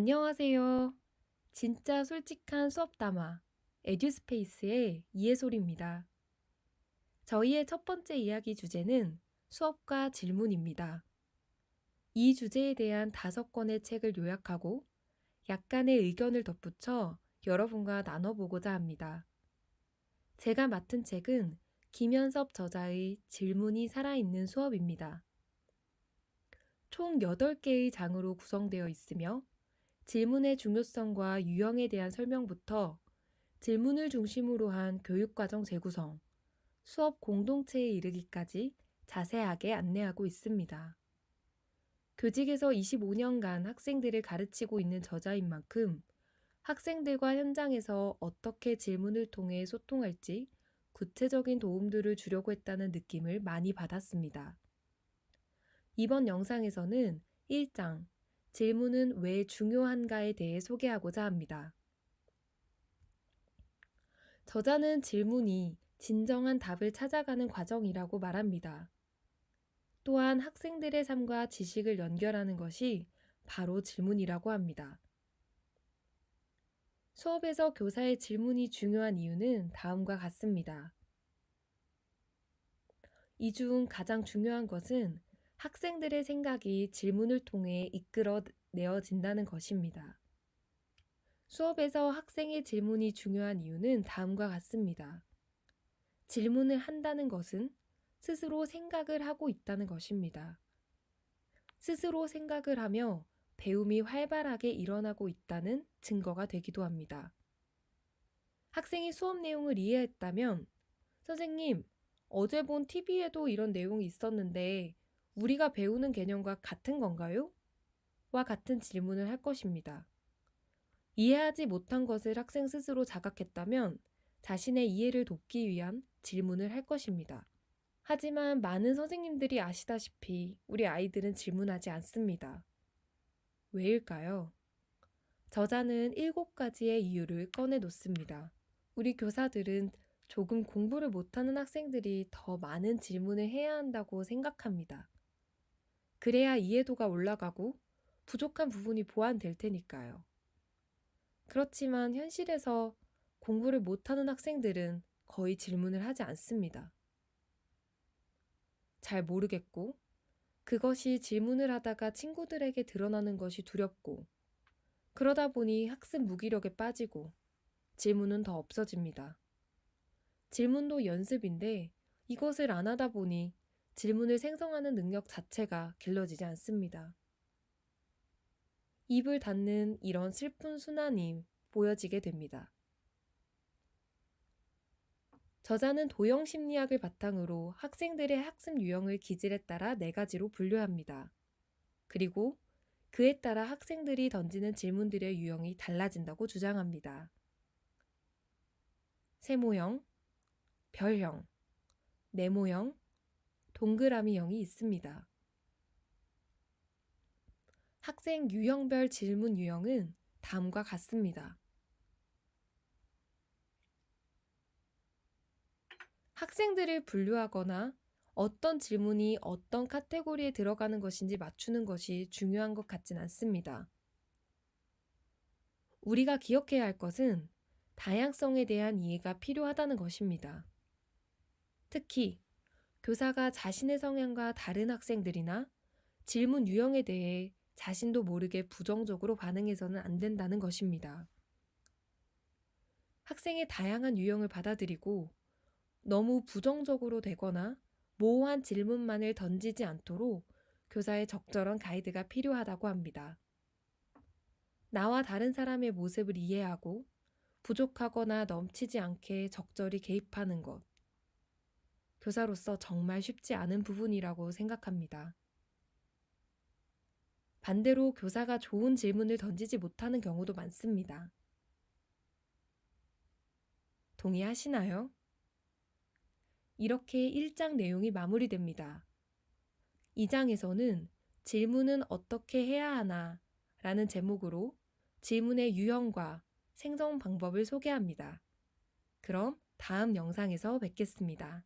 안녕하세요. 진짜 솔직한 수업 담화 에듀스페이스의 이해솔입니다. 저희의 첫 번째 이야기 주제는 수업과 질문입니다. 이 주제에 대한 다섯 권의 책을 요약하고 약간의 의견을 덧붙여 여러분과 나눠보고자 합니다. 제가 맡은 책은 김현섭 저자의 질문이 살아있는 수업입니다. 총 8개의 장으로 구성되어 있으며 질문의 중요성과 유형에 대한 설명부터 질문을 중심으로 한 교육과정 재구성, 수업 공동체에 이르기까지 자세하게 안내하고 있습니다. 교직에서 25년간 학생들을 가르치고 있는 저자인 만큼 학생들과 현장에서 어떻게 질문을 통해 소통할지 구체적인 도움들을 주려고 했다는 느낌을 많이 받았습니다. 이번 영상에서는 1장 질문은 왜 중요한가에 대해 소개하고자 합니다. 저자는 질문이 진정한 답을 찾아가는 과정이라고 말합니다. 또한 학생들의 삶과 지식을 연결하는 것이 바로 질문이라고 합니다. 수업에서 교사의 질문이 중요한 이유는 다음과 같습니다. 이 중 가장 중요한 것은 학생들의 생각이 질문을 통해 이끌어 내어진다는 것입니다. 수업에서 학생의 질문이 중요한 이유는 다음과 같습니다. 질문을 한다는 것은 스스로 생각을 하고 있다는 것입니다. 스스로 생각을 하며 배움이 활발하게 일어나고 있다는 증거가 되기도 합니다. 학생이 수업 내용을 이해했다면, 선생님, 어제 본 TV에도 이런 내용이 있었는데 우리가 배우는 개념과 같은 건가요? 와 같은 질문을 할 것입니다. 이해하지 못한 것을 학생 스스로 자각했다면 자신의 이해를 돕기 위한 질문을 할 것입니다. 하지만 많은 선생님들이 아시다시피 우리 아이들은 질문하지 않습니다. 왜일까요? 저자는 일곱 가지의 이유를 꺼내 놓습니다. 우리 교사들은 조금 공부를 못하는 학생들이 더 많은 질문을 해야 한다고 생각합니다. 그래야 이해도가 올라가고 부족한 부분이 보완될 테니까요. 그렇지만 현실에서 공부를 못하는 학생들은 거의 질문을 하지 않습니다. 잘 모르겠고, 그것이 질문을 하다가 친구들에게 드러나는 것이 두렵고, 그러다 보니 학습 무기력에 빠지고, 질문은 더 없어집니다. 질문도 연습인데 이것을 안 하다 보니 질문을 생성하는 능력 자체가 길러지지 않습니다. 입을 닫는 이런 슬픈 순환이 보여지게 됩니다. 저자는 도형 심리학을 바탕으로 학생들의 학습 유형을 기질에 따라 네 가지로 분류합니다. 그리고 그에 따라 학생들이 던지는 질문들의 유형이 달라진다고 주장합니다. 세모형, 별형, 네모형, 동그라미 형이 있습니다. 학생 유형별 질문 유형은 다음과 같습니다. 학생들을 분류하거나 어떤 질문이 어떤 카테고리에 들어가는 것인지 맞추는 것이 중요한 것 같진 않습니다. 우리가 기억해야 할 것은 다양성에 대한 이해가 필요하다는 것입니다. 특히 교사가 자신의 성향과 다른 학생들이나 질문 유형에 대해 자신도 모르게 부정적으로 반응해서는 안 된다는 것입니다. 학생의 다양한 유형을 받아들이고 너무 부정적으로 되거나 모호한 질문만을 던지지 않도록 교사의 적절한 가이드가 필요하다고 합니다. 나와 다른 사람의 모습을 이해하고 부족하거나 넘치지 않게 적절히 개입하는 것. 교사로서 정말 쉽지 않은 부분이라고 생각합니다. 반대로 교사가 좋은 질문을 던지지 못하는 경우도 많습니다. 동의하시나요? 이렇게 1장 내용이 마무리됩니다. 2장에서는 질문은 어떻게 해야 하나 라는 제목으로 질문의 유형과 생성 방법을 소개합니다. 그럼 다음 영상에서 뵙겠습니다.